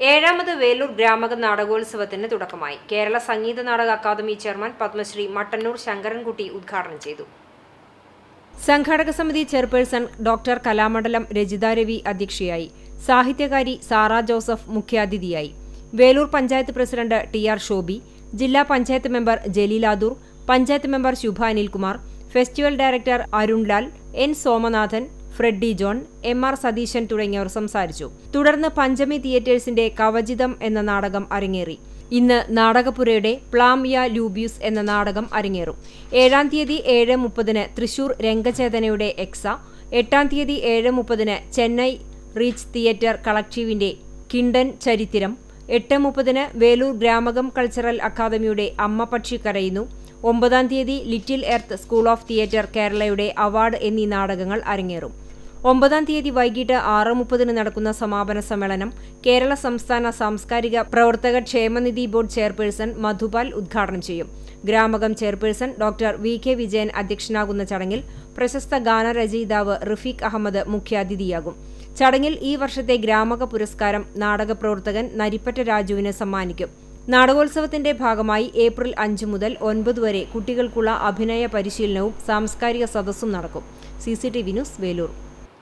ഏഴാമത് വേലൂർ ഗ്രാമക നാടകോത്സവത്തിന് തുടക്കമായി. Kerala Sangeetha Nataka academy chairman Padmashri Mattannur Sankarankutty ഉദ്ഘാടനം ചെയ്തു. സംഘാടക സമിതി ചെയർപേഴ്സൺ ഡോക്ടർ കലാമണ്ഡലം രജിത രവി അധ്യക്ഷയായി. സാഹിത്യകാരി സാറ ജോസഫ് മുഖ്യാതിഥിയായി. Veloor panchayat president T R Shobi ജില്ലാ panchayat member ജലീലാദൂർ panchayat member Shubha Anilkumar festival director Arunlal N Somanathan Freddy John M R Satheesan തുടങ്ങിയവർ സംസാരിച്ചു. തുടർന്ന് പഞ്ചമി തിയേറ്റേഴ്സിന്റെ കവചിതം എന്ന നാടകം അരങ്ങേറി. ഇന്ന് നാടകപുരയുടെ പ്ലാമിയ ലൂബ്യൂസ് എന്ന നാടകം അരങ്ങേറും. ഏഴാം തീയതി ഏഴ് മുപ്പതിന് തൃശൂർ രംഗചേതനയുടെ എക്സ. എട്ടാം തീയതി ഏഴ് മുപ്പതിന് ചെന്നൈ റീച്ച് തിയേറ്റർ കളക്ടീവിന്റെ കിണ്ടൻ ചരിത്രം. എട്ട് മുപ്പതിന് വേലൂർ ഗ്രാമകം കൾച്ചറൽ അക്കാദമിയുടെ അമ്മ പക്ഷി കരയുന്നു. ഒമ്പതാം തീയതി little earth school of theatre കേരളയുടെ അവാർഡ് എന്നീ നാടകങ്ങൾ അരങ്ങേറും. ഒമ്പതാം തീയതി വൈകിട്ട് ആറ് മുപ്പതിന് നടക്കുന്ന സമാപന സമ്മേളനം കേരള സംസ്ഥാന സാംസ്കാരിക പ്രവർത്തക ക്ഷേമനിധി ബോർഡ് ചെയർപേഴ്സൺ മധുപാൽ ഉദ്ഘാടനം ചെയ്യും. Gramakam chairperson doctor V K Vijayan അധ്യക്ഷനാകുന്ന ചടങ്ങിൽ പ്രശസ്ത ഗാനരചയിതാവ് റഫീഖ് അഹമ്മദ് മുഖ്യാതിഥിയാകും. ചടങ്ങിൽ ഈ വർഷത്തെ ഗ്രാമക പുരസ്കാരം നാടക പ്രവർത്തകൻ നരിപ്പറ്റ രാജുവിന് സമ്മാനിക്കും. നാടകോത്സവത്തിന്റെ ഭാഗമായി ഏപ്രിൽ അഞ്ച് മുതൽ ഒൻപത് വരെ കുട്ടികൾക്കുള്ള അഭിനയ പരിശീലനവും സാംസ്കാരിക സദസ്സും നടക്കും. C news Veloor.